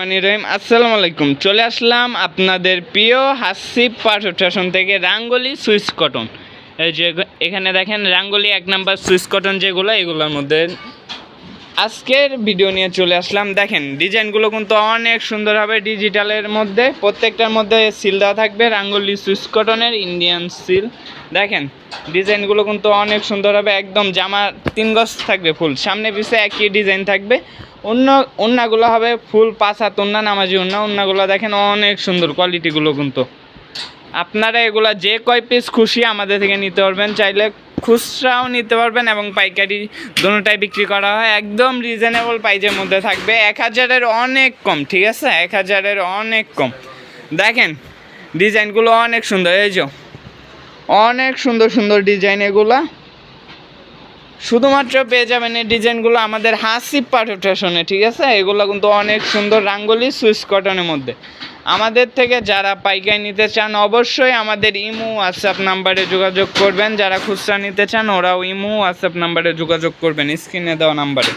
মানে রহিম, আসসালামু আলাইকুম। চলে আসলাম আপনাদের প্রিয় হাসিব পাঠক স্টেশন থেকে রাঙ্গলি সুইস কটন। এই যে এখানে দেখেন রাঙ্গলি এক নাম্বার সুইস কটন যেগুলো, এগুলোর মধ্যে আজকের ভিডিও নিয়ে চলে আসলাম। দেখেন, ডিজাইনগুলো কিন্তু অনেক সুন্দর হবে ডিজিটালের মধ্যে। প্রত্যেকটার মধ্যে সিল দেওয়া থাকবে। রাঙ্গলি সুইস কটনের ইন্ডিয়ান সিল দেখেন, ডিজাইনগুলো কিন্তু অনেক সুন্দর হবে। একদম জামা তিন গজ থাকবে ফুল। সামনে পিছে একই ডিজাইন থাকবে। অন্য অন্যগুলো হবে ফুল পাঁচ হাত নামাজি অন্য অন্যগুলো দেখেন অনেক সুন্দর কোয়ালিটিগুলো কিন্তু। আপনারা এগুলা যে কয় পিস খুশি আমাদের থেকে নিতে পারবেন। চাইলে খুচরাও নিতে পারবেন এবং পাইকারি দুটোটাই বিক্রি করা হয়। একদম রিজনেবল প্রাইজের মধ্যে থাকবে। এক হাজারের অনেক কম, ঠিক আছে? এক হাজারের অনেক কম। দেখেন, ডিজাইনগুলো অনেক সুন্দর। এই যে, অনেক সুন্দর সুন্দর ডিজাইন এগুলা। শুধুমাত্র পেয়ে যাবেন এই ডিজাইনগুলো আমাদের হাসিব পাঠোটেশনে ঠিক আছে? এগুলো কিন্তু অনেক সুন্দর রাঙ্গলি সুইস কটনের মধ্যে। আমাদের থেকে যারা পাইকারি নিতে চান, অবশ্যই আমাদের ইমো হোয়াটসঅ্যাপ নাম্বারে যোগাযোগ করবেন। যারা খুচরা নিতে চান, ওরাও ইমো হোয়াটসঅ্যাপ নাম্বারে যোগাযোগ করবেন, স্ক্রিনে দেওয়া নাম্বারে।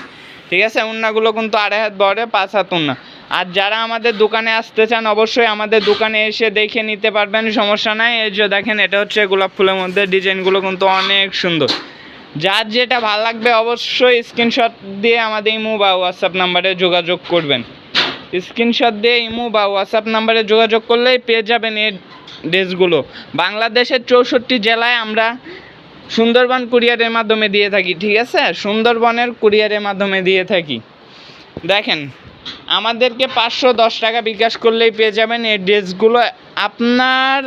ঠিক আছে? উন্নাগুলো কিন্তু আড়াই হাত বড়ে, পাঁচ হাত উন্না। আর যারা আমাদের দোকানে আসতে চান, অবশ্যই আমাদের দোকানে এসে দেখে নিতে পারবেন, সমস্যা নাই। এই যে দেখেন, এটা হচ্ছে গোলাপ ফুলের মধ্যে, ডিজাইনগুলো কিন্তু অনেক সুন্দর। যার যেটা ভালো লাগবে, অবশ্যই স্ক্রিনশট দিয়ে আমাদের ইমো বা হোয়াটসঅ্যাপ নাম্বারে যোগাযোগ করবেন। স্ক্রিনশট দিয়ে ইমো বা হোয়াটসঅ্যাপ নাম্বারে যোগাযোগ করলেই পেয়ে যাবেন এই ড্রেসগুলো। বাংলাদেশের চৌষট্টি জেলায় আমরা সুন্দরবন কুরিয়ারের মাধ্যমে দিয়ে থাকি, ঠিক আছে? সুন্দরবনের কুরিয়ারের মাধ্যমে দিয়ে থাকি। দেখেন, আমাদেরকে পাঁচশো দশ টাকা বিকাশ করলেই পেয়ে যাবেন এই ড্রেসগুলো আপনার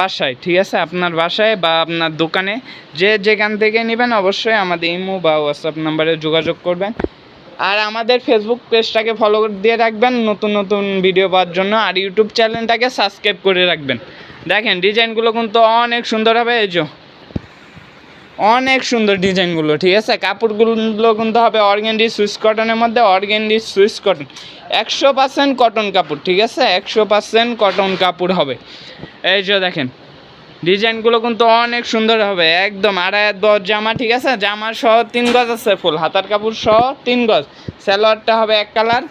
বাসায়, ঠিক আছে? আপনার বাসায় বা আপনার দোকানে। যে যেখান থেকে নেবেন অবশ্যই আমাদের ইমো বা হোয়াটসঅ্যাপ নাম্বারে যোগাযোগ করবেন। আর আমাদের ফেসবুক পেজটাকে ফলো দিয়ে রাখবেন, নতুন নতুন ভিডিও পাওয়ার জন্য। আর ইউটিউব চ্যানেলটাকে সাবস্ক্রাইব করে রাখবেন। দেখেন ডিজাইনগুলো কিন্তু অনেক সুন্দর হবে, এই যে। অনেক সুন্দর ডিজাইনগুলো, ঠিক আছে? কাপড়গুলো কিন্তু হবে অর্গেন্ডি সুইস কটনের মধ্যে অর্গেন্ডি সুইস কটন। একশো পার্সেন্ট কটন কাপড়, ঠিক আছে? একশো পার্সেন্ট কটন কাপড় হবে। এই যে দেখেন ডিজাইনগুলো কিন্তু অনেক সুন্দর হবে, একদম আড়াই বড় জামা, ঠিক আছে? জামা সহ তিন গজ আছে ফুল, হাতার কাপড় সহ তিন গজ। সালোয়ারটা হবে এক কালার,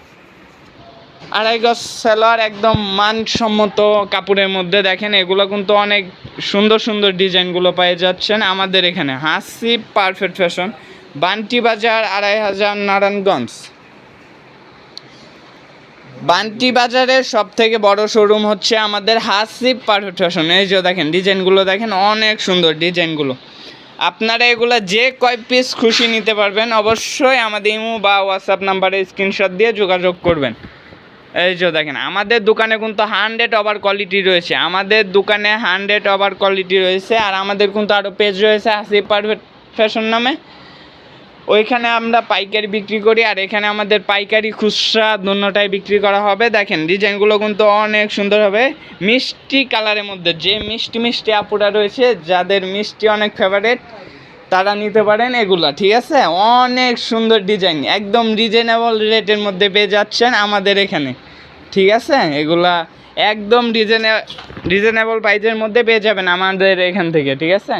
আড়াই গজ সালোয়ার, একদম মানসম্মত কাপড়ের মধ্যে। দেখেন, এগুলো কিন্তু অনেক সুন্দর সুন্দর ডিজাইনগুলো পেয়ে যাচ্ছেন আমাদের এখানে। হাসি পারফেক্ট ফ্যাশন, বান্টি বাজার, আড়াই হাজার নারায়ণগঞ্জ। বান্টি বাজারের সব থেকে বড় শোরুম হচ্ছে আমাদের হাসিব ফ্যাশন এই যে দেখেন, ডিজাইনগুলো দেখেন, অনেক সুন্দর ডিজাইনগুলো। আপনারা এগুলো যে কয় পিস খুশি নিতে পারবেন, অবশ্যই আমাদের ইমো বা হোয়াটসঅ্যাপ নাম্বারে স্ক্রিনশট দিয়ে যোগাযোগ করবেন। এই যে দেখেন, আমাদের দোকানে কিন্তু হান্ড্রেড ওভার কোয়ালিটি রয়েছে। আমাদের দোকানে হান্ড্রেড ওভার কোয়ালিটি রয়েছে, আর আমাদের কিন্তু আরও পেজ রয়েছে হাসিব পারফেক্ট ফ্যাশন নামে। ওইখানে আমরা পাইকারি বিক্রি করি, আর এখানে আমাদের পাইকারি খুচরা দুটাই বিক্রি করা হবে। দেখেন, ডিজাইনগুলো কিন্তু অনেক সুন্দর হবে। মিষ্টি কালারের মধ্যে, যে মিষ্টি মিষ্টি আপুরা রয়েছে, যাদের মিষ্টি অনেক ফেভারেট তারা নিতে পারেন এগুলা, ঠিক আছে? অনেক সুন্দর ডিজাইন, একদম রিজনেবল রেটের মধ্যে পেয়ে যাচ্ছেন আমাদের এখানে, ঠিক আছে? এগুলা একদম রিজনে রিজনেবল প্রাইজের মধ্যে পেয়ে যাবেন আমাদের এখান থেকে, ঠিক আছে?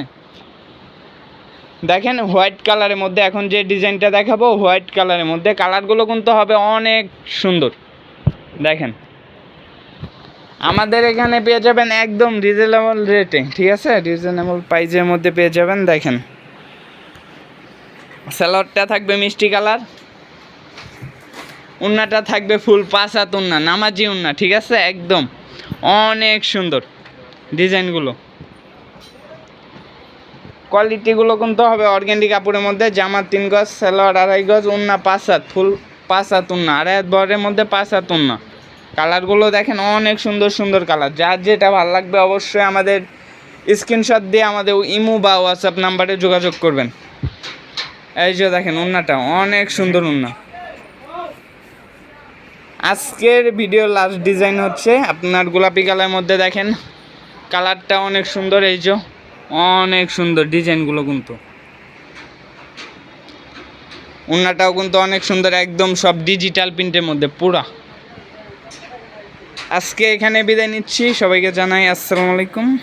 দেখেন হোয়াইট কালারের মধ্যে এখন যে ডিজাইনটা দেখাবো, হোয়াইট কালারের মধ্যে কালারগুলো কিন্তু হবে অনেক সুন্দর। দেখেন। আমাদের এখানে পেয়ে যাবেন একদম রিজনেবল রেটে ঠিক আছে? রিজনেবল প্রাইজের মধ্যে পেয়ে যাবেন, দেখেন। স্যালাডটা থাকবে মিষ্টি কালার। উন্নাটা থাকবে ফুল পাঁচ হাত উন্না, নামাজি উন্না, ঠিক আছে? একদম। অনেক সুন্দর। ডিজাইনগুলো। কোয়ালিটিগুলো কিন্তু হবে অর্গ্যানিক কাপড়ের মধ্যে জামা তিন গজ, সালোয়ার আড়াই গজ, উন্না পাঁচ হাত, ফুল পাঁচ হাত উন্না, আড়াই হাত বরের মধ্যে পাঁচ হাত উন্না। কালারগুলো দেখেন অনেক সুন্দর সুন্দর কালার যার যেটা ভালো লাগবে অবশ্যই আমাদের স্ক্রিনশট দিয়ে আমাদের ইমো বা হোয়াটসঅ্যাপ নাম্বারে যোগাযোগ করবেন। এই যে দেখেন উন্নাটা, অনেক সুন্দর উন্না। আজকের ভিডিও লাস্ট ডিজাইন হচ্ছে, আপনার গোলাপি কালারের মধ্যে দেখেন। কালারটা অনেক সুন্দর, এই যে। অনেক সুন্দর ডিজাইনগুলো কিন্তু। উন্নাটাও কিন্তু অনেক সুন্দর, একদম সব ডিজিটাল প্রিন্টের মধ্যে, পুরা। আজকে এখানে বিদায় নিচ্ছি, সবাইকে জানাই আসসালামু আলাইকুম।